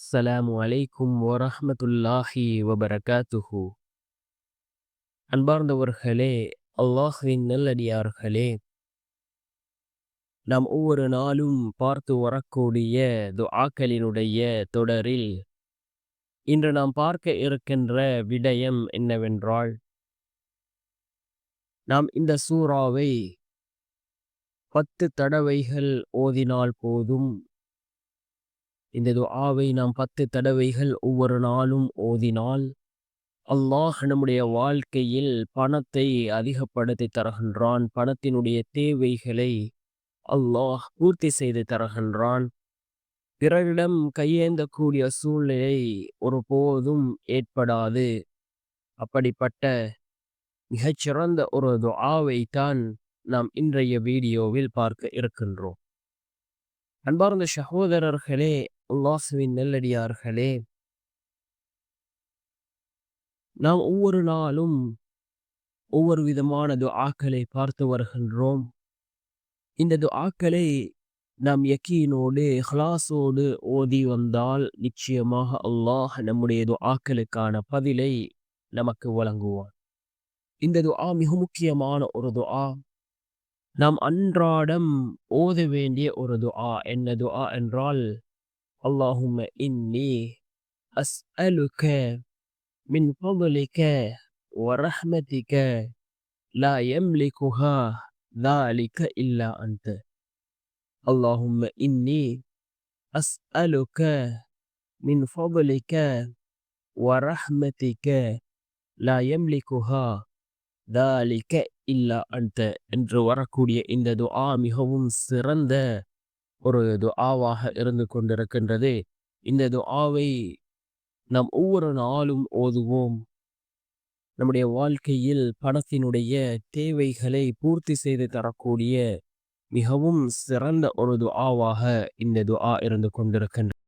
அஸ்ஸலாமு அலைக்கும் வரஹ்மத்துல்லாஹி வபரகாத்துஹு. அன்பார்ந்தவர்களே அல்லாஹ்வின் நல்லடியார்களே நாம் ஒவ்வொரு நாளும் பார்த்து வரக்கூடிய துஆக்களினுடைய தொடரில் இன்று நாம் பார்க்க இருக்கின்ற விடயம் என்னவென்றால் நாம் இந்த சூறாவை பத்து தடவைகள் ஓதினால் போதும் இந்த துஆவை நாம் பத்து தடவைகள் ஒவ்வொரு நாளும் ஓதினால் அல்லாஹ் நம்முடைய வாழ்க்கையில் பணத்தை அதிகப்படுத்தி தருகின்றான். பணத்தினுடைய தேவைகளை அல்லாஹ் பூர்த்தி செய்து தருகின்றான். பிறரிடம் கையேந்தக்கூடிய சூழ்நிலை ஒருபோதும் ஏற்படாது. அப்படிப்பட்ட மிகச்சிறந்த ஒரு துஆவை தான் நாம் இன்றைய வீடியோவில் பார்க்க இருக்கின்றோம். அன்பார்ந்த சகோதரர்களே உல்லாசுவின் நெல்லடியார்களே. நாம் ஒவ்வொரு நாளும் ஒவ்வொரு விதமான துஆக்களை பார்த்து வருகின்றோம். இந்த துஆக்களை நாம் யக்கீனோடு ஹலாசோடு ஓதி வந்தால் நிச்சயமாக அல்லாஹ் நம்முடைய துஆக்களுக்கான பதிலை நமக்கு வழங்குவான். இந்த துஆ மிக முக்கியமான ஒரு துஆ. நாம் அன்றாடம் ஓத வேண்டிய ஒரு துஆ. என்ன துஆ رال اللهم إني أسألك من فضلك ورحمتك لا يملكها ذلك إلا أنت اللهم إني أسألك من فضلك ورحمتك لا يملكها தாலிக்க இல்லா அந்த என்று வரக்கூடிய இந்த துஆ மிகவும் சிறந்த ஒரு துஆவாக இருந்து கொண்டிருக்கின்றது. இந்த துஆவை நாம் ஒவ்வொரு நாளும் ஓதுவோம். நம்முடைய வாழ்க்கையில் பணத்தினுடைய தேவைகளை பூர்த்தி செய்து தரக்கூடிய மிகவும் சிறந்த ஒரு துஆவாக இந்த துஆ இருந்து கொண்டிருக்கின்ற